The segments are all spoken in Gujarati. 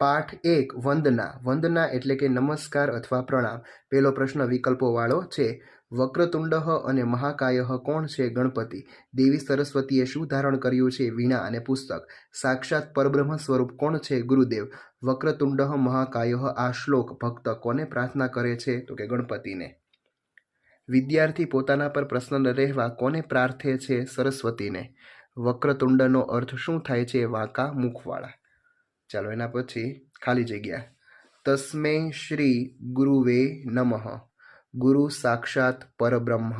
પાઠ એક, વંદના. વંદના એટલે કે નમસ્કાર અથવા પ્રણામ. પેલો પ્રશ્ન વિકલ્પોવાળો છે. વક્રતુંડ અને મહાકાય કોણ છે ગણપતિ? દેવી સરસ્વતીએ શું ધારણ કર્યું છે? વીણા અને પુસ્તક. સાક્ષાત પરબ્રહ્મ સ્વરૂપ કોણ છે? ગુરુદેવ. વક્રતુંડ મહાકાય આ શ્લોક ભક્ત કોને પ્રાર્થના કરે છે? તો કે ગણપતિને. વિદ્યાર્થી પોતાના પર પ્રસન્ન રહેવા કોને પ્રાર્થે છે? સરસ્વતીને. વક્રતુંડનો અર્થ શું થાય છે? વાંકા મુખવાળા. ચાલો એના પછી ખાલી જગ્યા. તસ્મે શ્રી ગુરુવે નમઃ. ગુરુ સાક્ષાત પરબ્રહ્મ.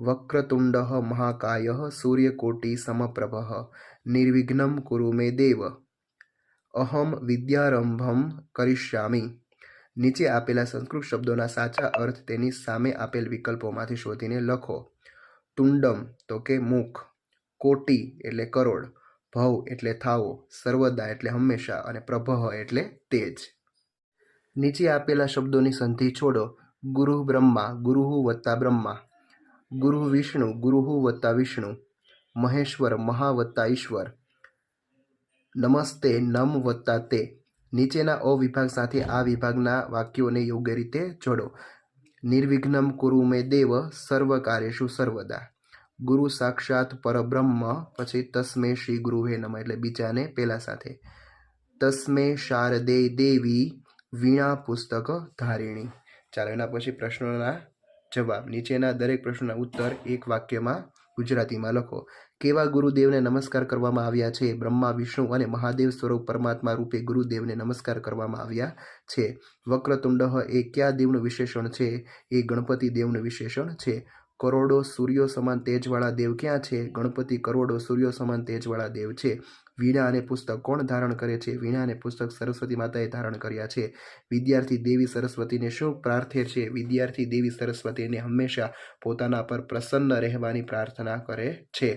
વક્રતુંડ મહાકાય સૂર્યકોટી સમપ્રભ. નિર્વિઘ્નમ કુરુ મે દેવ. અહમ વિદ્યારંભમ કરિષ્યામી. નીચે આપેલા સંસ્કૃત શબ્દોના સાચા અર્થ તેની સામે આપેલ વિકલ્પોમાંથી શોધીને લખો. તુંડમ તો કે મુખ. કોટી એટલે કરોડ. ભવ એટલે થાવો સર્વદા એટલે હંમેશા અને પ્રભહ એટલે તેજ. નીચે આપેલા શબ્દોની સંધિ છોડો. ગુરુ બ્રહ્મા, ગુરુહુ વત્તા બ્રહ્મા. ગુરુ વિષ્ણુ, ગુરુહુ વત્તા વિષ્ણુ. મહેશ્વર, મહા વત્તા ઈશ્વર. નમસ્તે, નમ વત્તા તે. નીચેના અવિભાગ સાથે આ વિભાગના વાક્યોને યોગ્ય રીતે જોડો. નિર્વિઘ્નમ કુરુ મે દેવ સર્વ કાર્યશુ સર્વદા. ગુરુ સાક્ષાત પરબ્રહ્મ, પછી તસ્મે શ્રી ગુરુહે નમ, એટલે બીજાને પેલા સાથે. તસ્મે શારદે દેવી વીણા પુસ્તક ધારિણી. ચાલો, એના પછી પ્રશ્નોના જવાબ. નીચેના દરેક પ્રશ્નોના ઉત્તર એક વાક્યમાં ગુજરાતીમાં લખો. કેવા ગુરુદેવને નમસ્કાર કરવામાં આવ્યા છે? બ્રહ્મા, વિષ્ણુ અને મહાદેવ સ્વરૂપ પરમાત્મા રૂપે ગુરુદેવને નમસ્કાર કરવામાં આવ્યા છે. વક્રતુંડ એ કયા દેવનું વિશેષણ છે? એ ગણપતિ દેવનું વિશેષણ છે. કરોડો સૂર્યો સમાન તેજવાળા દેવ ક્યાં છે? ગણપતિ કરોડો સૂર્યો સમાન તેજવાળા દેવ છે. વીણા અને પુસ્તક કોણ ધારણ કરે છે? વીણા અને પુસ્તક સરસ્વતી માતાએ ધારણ કર્યા છે. વિદ્યાર્થી દેવી સરસ્વતીને શું પ્રાર્થે છે? વિદ્યાર્થી દેવી સરસ્વતીને હંમેશા પોતાના પર પ્રસન્ન રહેવાની પ્રાર્થના કરે છે.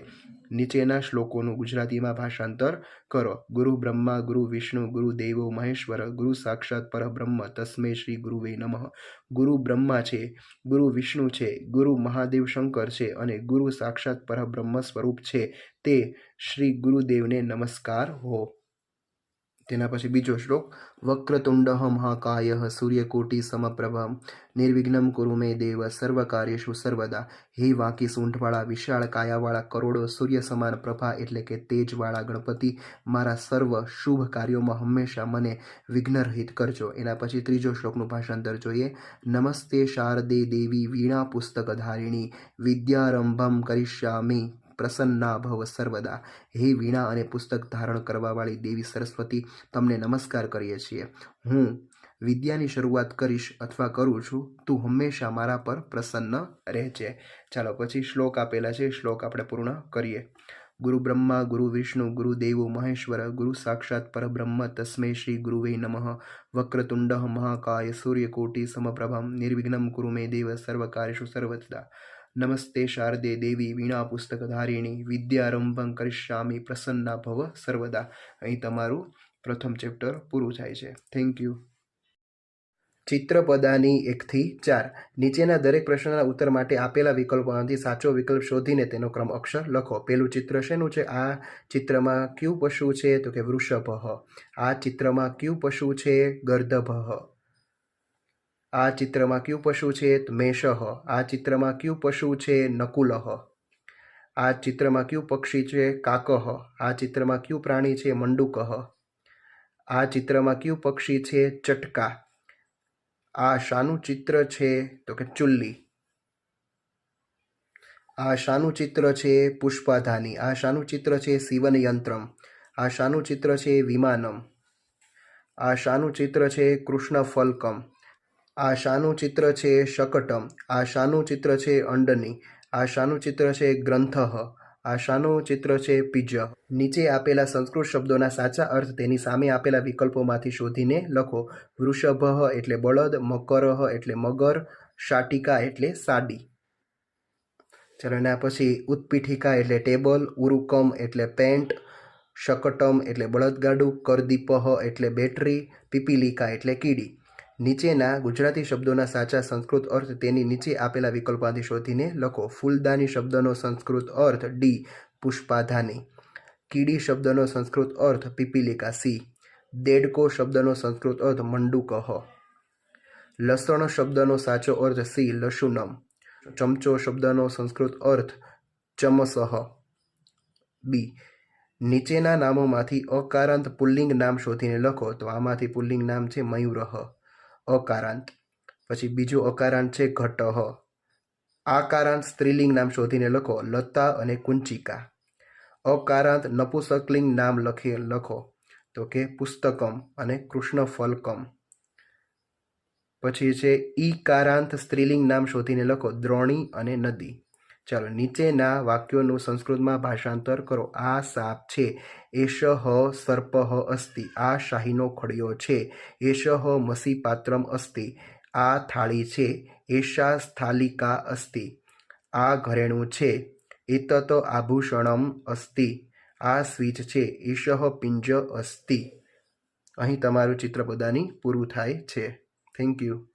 નીચેના શ્લોકોનું ગુજરાતીમાં ભાષાંતર કરો. ગુરુ બ્રહ્મા, ગુરુ વિષ્ણુ, ગુરુ દેવો, મહેશ્વર, ગુરુ સાક્ષાત પરબ્રહ્મ, તસ્મે શ્રી ગુરુવે નમઃ. ગુરુ બ્રહ્મા છે, ગુરુ વિષ્ણુ છે, ગુરુ મહાદેવ શંકર છે અને ગુરુ સાક્ષાત પરબ્રહ્મ સ્વરૂપ છે. તે શ્રી ગુરુદેવને નમસ્કાર હો. તેના પછી બીજો શ્લોક વક્રતુંડ મહાકાય સૂર્યકોટી સમપ્રભમ, નિર્વિઘ્નમ કુરુ મે દેવ સર્વ કાર્યેષુ સર્વદા. હે વાંકી સૂંઢવાળા, વિશાળ કાયાવાળા, કરોડો સૂર્ય સમાન પ્રભા એટલે કે તેજવાળા ગણપતિ, મારા સર્વ શુભ કાર્યોમાં હંમેશા મને વિઘ્નરહિત કરજો. એના પછી ત્રીજો શ્લોકનું ભાષાંતર જોઈએ. નમસ્તે શારદે દેવી વીણા પુસ્તક ધારિણી, વિદ્યારંભમ કરિષ્યામિ. પ્રસન્ના ભવ સર્વદા. હે વીણા અને પુસ્તક ધારણ કરવાવાળી દેવી સરસ્વતી, તમને નમસ્કાર કરીએ છીએ. હું વિદ્યાની શરૂઆત કરીશ અથવા કરું છું, તું હંમેશા મારા પર પ્રસન્ન રહેજે. ચાલો, પછી શ્લોક આપેલા છે, શ્લોક આપણે પૂર્ણ કરીએ. ગુરુ બ્રહ્મા, ગુરુ વિષ્ણુ, ગુરુ દેવો, મહેશ્વર, ગુરુ સાક્ષાત પરબ્રહ્મ, તસ્મે શ્રી ગુરુવે નમઃ. વક્રતુંડ મહાકાય સૂર્યકોટી સમપ્રભમ, નિર્વિઘ્નમ કુરુ મે દેવ સર્વ કાર્યેષુ સર્વદા નમસ્તે શારદે દેવી વીણા પુસ્તકધારિણી વિદ્યારંભં કરિષ્યામિ પ્રસન્ના ભવ સર્વદા અહીં તમારું પ્રથમ ચેપ્ટર પૂરું થાય છે. થેન્ક યુ ચિત્રપદાની એકથી ચાર. નીચેના દરેક પ્રશ્નના ઉત્તર માટે આપેલા વિકલ્પોમાંથી સાચો વિકલ્પ શોધીને તેનો ક્રમ અક્ષર લખો. પેલું ચિત્ર શેનું છે? આ ચિત્રમાં કયું પશુ છે? તો કે વૃષભ. આ ચિત્રમાં કયું પશુ છે? ગર્દભ આ ચિત્રમાં કયું પશુ છે? મેષહ. આ ચિત્રમાં કયું પશુ છે? નકુલહ. આ ચિત્રમાં કયું પક્ષી છે? કાકહ. આ ચિત્રમાં કયું પ્રાણી છે? મંડુકહ. આ ચિત્રમાં કયું પક્ષી છે? ચટકા. આ શાનું ચિત્ર છે? તો કે ચુલ્લી. આ શાનું ચિત્ર છે? પુષ્પાધાની. આ શાનું ચિત્ર છે? શિવન યંત્રમ આ શાનું ચિત્ર છે? વિમાનમ. આ શાનું ચિત્ર છે? કૃષ્ણ ફલકમ આ શાનું ચિત્ર છે શકટમ, આ શાનું ચિત્ર છે અંડની, આ શાનું ચિત્ર છે ગ્રંથ, આ શાનું ચિત્ર છે પિજ. નીચે આપેલા સંસ્કૃત શબ્દોના સાચા અર્થ તેની સામે આપેલા વિકલ્પોમાંથી શોધીને લખો. વૃષભ એટલે બળદ મકરહ એટલે મગર, શાટિકા એટલે સાડી. ચાલો એના પછી ઉત્પીઠિકા એટલે ટેબલ, ઉરુકમ એટલે પેન્ટ, શકટમ એટલે બળદગાડું કરદીપહ એટલે બેટરી, પીપીલિકા એટલે કીડી. નીચેના ગુજરાતી શબ્દોના સાચા સંસ્કૃત અર્થ તેની નીચે આપેલા વિકલ્પોમાંથી શોધીને લખો. ફૂલદાની શબ્દનો સંસ્કૃત અર્થ ડી, પુષ્પાધાની. કીડી શબ્દનો સંસ્કૃત અર્થ પીપીલિકા સી. દેડકો શબ્દનો સંસ્કૃત અર્થ મંડુકહ લસણ શબ્દનો સાચો અર્થ સી લશુનમ ચમચો શબ્દનો સંસ્કૃત અર્થ ચમસહ. બી. નીચેના નામોમાંથી અકારાંત પુલ્લિંગ નામ શોધીને લખો. તો આમાંથી પુલ્લિંગ નામ છે મયુરહ. અકારાંત. પછી બીજું અકારાંત છે ઘટહ આકારાંત સ્ત્રીલિંગ નામ શોધીને લખો. લતા અને કુંચિકા. અકારાંત નપુસકલિંગ નામ લખી લખો. તો કે પુસ્તકમ અને કૃષ્ણફલકમ. પછી છે ઈકારાંત સ્ત્રીલિંગ નામ શોધીને લખો. દ્રોણી અને નદી. ચાલો નીચેના વાક્યોનું સંસ્કૃતમાં ભાષાંતર કરો. આ સાપ છે. એષ સર્પ અસ્તિ. આ શાહીનો ખડિયો છે. એષ મસી પાત્રમ અસ્તિ. આ થાળી છે. એશા સ્થાલિકા અસ્તિ. આ ઘરેણું છે. એતત આભૂષણમ અસ્તિ. આ સ્વીચ છે. એષ પિંજ અસ્તિ. અહીં તમારું ચિત્ર બધાની પૂરું થાય છે. Thank you.